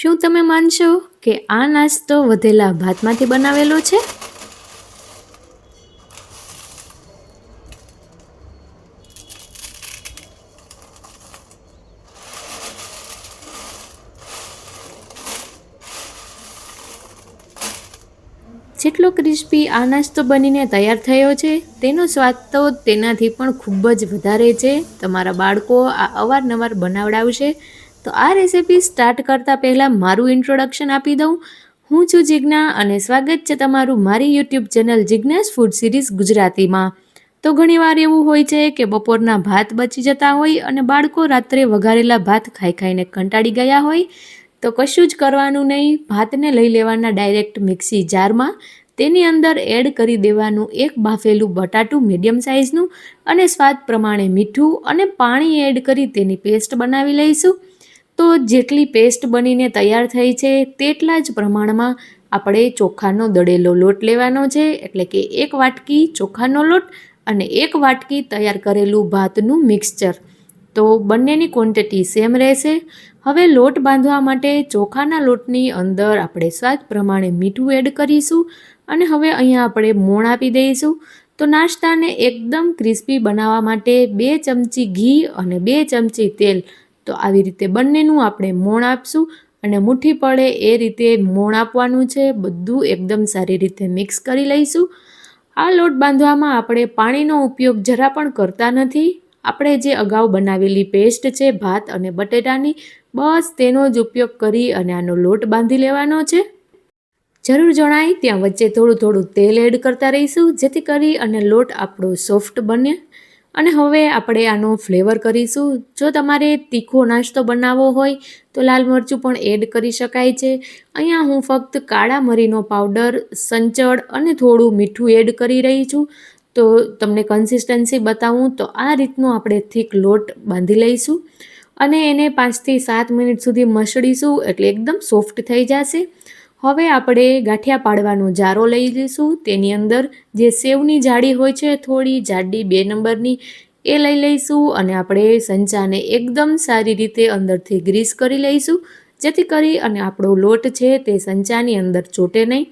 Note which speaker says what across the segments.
Speaker 1: શું તમે માનશો કે આ નાસ્તો વધેલા ભાતમાંથી બનાવેલો છે? જેટલો ક્રિસ્પી આ નાસ્તો બનીને તૈયાર થયો છે, તેનો સ્વાદ તો તેનાથી પણ ખૂબ જ વધારે છે. તમારા બાળકો આ અવારનવાર બનાવડાવશે તો આ રેસિપી સ્ટાર્ટ કરતાં પહેલાં મારું ઇન્ટ્રોડક્શન આપી દઉં. હું છું જિજ્ઞા અને સ્વાગત છે તમારું મારી YouTube channel Jignas food series ગુજરાતીમાં. તો ઘણીવાર એવું હોય છે કે બપોરના ભાત બચી જતા હોય અને બાળકો રાત્રે વઘારેલા ભાત ખાઈ ખાઈને કંટાળી ગયા હોય. તો કશું જ કરવાનું નહીં. ભાતને લઈ લેવાના ડાયરેક્ટ મિક્સી જારમાં. તેની અંદર એડ કરી દેવાનું એક બાફેલું બટાટું મીડિયમ સાઇઝનું અને સ્વાદ પ્રમાણે મીઠું અને પાણી એડ કરી તેની પેસ્ટ બનાવી લઈશું. તો જેટલી પેસ્ટ બનીને તૈયાર થઈ છે, તેટલા જ પ્રમાણમાં આપણે ચોખાનો દળેલો લોટ લેવાનો છે. એટલે કે એક વાટકી ચોખાનો લોટ અને એક વાટકી તૈયાર કરેલું ભાતનું મિક્સચર. તો બંનેની ક્વોન્ટિટી સેમ રહેશે. હવે લોટ બાંધવા માટે ચોખાના લોટની અંદર આપણે સ્વાદ પ્રમાણે મીઠું એડ કરીશું અને હવે અહીંયા આપણે મોણ આપી દઈશું. તો નાસ્તાને એકદમ ક્રિસ્પી બનાવવા માટે બે ચમચી ઘી અને બે ચમચી તેલ તો આવી રીતે બંનેનું આપણે મોણ આપશું અને મુઠ્ઠી પડે એ રીતે મોણ આપવાનું છે. બધું એકદમ સારી રીતે મિક્સ કરી લઈશું. આ લોટ બાંધવામાં આપણે પાણીનો ઉપયોગ જરા પણ કરતા નથી. આપણે જે અગાઉ બનાવેલી પેસ્ટ છે, ભાત અને બટેટાની, બસ તેનો જ ઉપયોગ કરી અને આનો લોટ બાંધી લેવાનો છે. જરૂર જણાય ત્યાં વચ્ચે થોડું થોડું તેલ એડ કરતા રહીશું, જેથી કરી અને લોટ આપણો સોફ્ટ બને. અને હવે આપણે આનો ફ્લેવર કરીશું. જો તમારે તીખો નાસ્તો બનાવવો હોય, તો લાલ મરચું પણ એડ કરી શકાય છે. અહીંયા હું ફક્ત કાળા મરીનો પાવડર સંચળ અને થોડું મીઠું એડ કરી રહી છું. તો તમને કન્સિસ્ટન્સી બતાવું, તો આ રીતનું આપણે થીક લોટ બાંધી લઈશું. અને એને પાંચથી સાત મિનિટ સુધી મસળીશું, એટલે એકદમ સોફ્ટ થઈ જશે. હવે આપણે ગાંઠિયા પાડવાનો જારો લઈ લઈશું. તેની અંદર જે સેવની જાડી હોય છે, થોડી જાડી બે નંબરની, એ લઈ લઈશું અને આપણે સંચાને એકદમ સારી રીતે અંદરથી ગ્રીસ કરી લઈશું. જેથી કરી અને આપણો લોટ છે તે સંચાની અંદર ચોટે નહીં.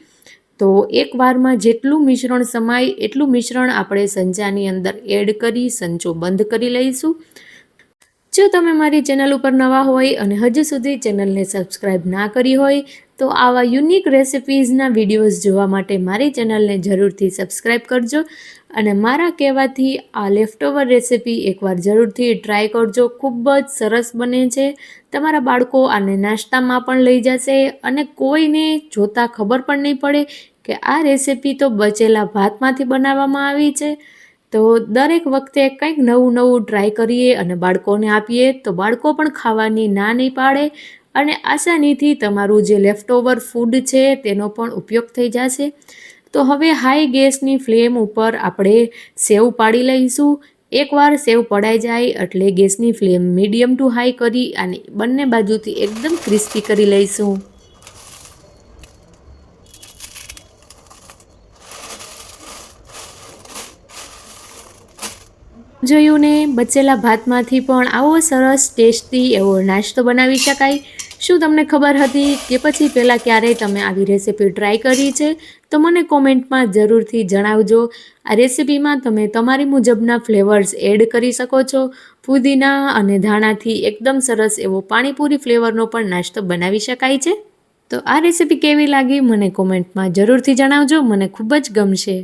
Speaker 1: તો એક વારમાં જેટલું મિશ્રણ સમાય, એટલું મિશ્રણ આપણે સંચાની અંદર એડ કરી, સંચો બંધ કરી લઈશું. જો તમે મારી ચેનલ ઉપર નવા હોય અને હજુ સુધી ચેનલને સબસ્ક્રાઈબ ના કરી હોય તો આવા યુનિક રેસિપીઝના વિડીયોઝ જોવા માટે મારી ચેનલને જરૂરથી સબસ્ક્રાઈબ કરજો અને મારા કહેવાથી આ લેફ્ટઓવર રેસિપી એકવાર જરૂરથી ટ્રાય કરજો. ખૂબ જ સરસ બને છે. તમારા બાળકો આને નાસ્તામાં પણ લઈ જશે અને કોઈને જોતાં ખબર પણ નહીં પડે કે આ રેસિપી તો બચેલા ભાતમાંથી બનાવવામાં આવી છે. તો દરેક વખતે કંઈક નવું નવું ટ્રાય કરીએ અને બાળકોને આપીએ તો બાળકો પણ ખાવાની ના નહીં પાડે. અને આસાનીથી તમારું જે લેફ્ટ ઓવર ફૂડ છે તેનો પણ ઉપયોગ થઈ જશે. તો હવે હાઈ ગેસની ફ્લેમ ઉપર આપણે સેવ પાડી લઈશું. એકવાર સેવ પડાઈ જાય એટલે ગેસની ફ્લેમ મીડિયમ ટુ હાઈ કરી અને બંને બાજુથી એકદમ ક્રિસ્પી કરી લઈશું. જોયું ને બચેલા ભાતમાંથી પણ આવો સરસ ટેસ્ટી એવો નાસ્તો બનાવી શકાય. શું તમને ખબર હતી કે પછી પહેલાં ક્યારેય તમે આવી રેસીપી ટ્રાય કરી છે? તો મને કોમેન્ટમાં જરૂરથી જણાવજો. આ રેસીપીમાં તમે તમારી મુજબના ફ્લેવર્સ એડ કરી શકો છો. પુદીના અને ધાણાથી એકદમ સરસ એવો પાણીપુરી ફ્લેવરનો પણ નાસ્તો બનાવી શકાય છે. તો આ રેસીપી કેવી લાગી? મને કોમેન્ટમાં જરૂરથી જણાવજો. મને ખૂબ જ ગમશે.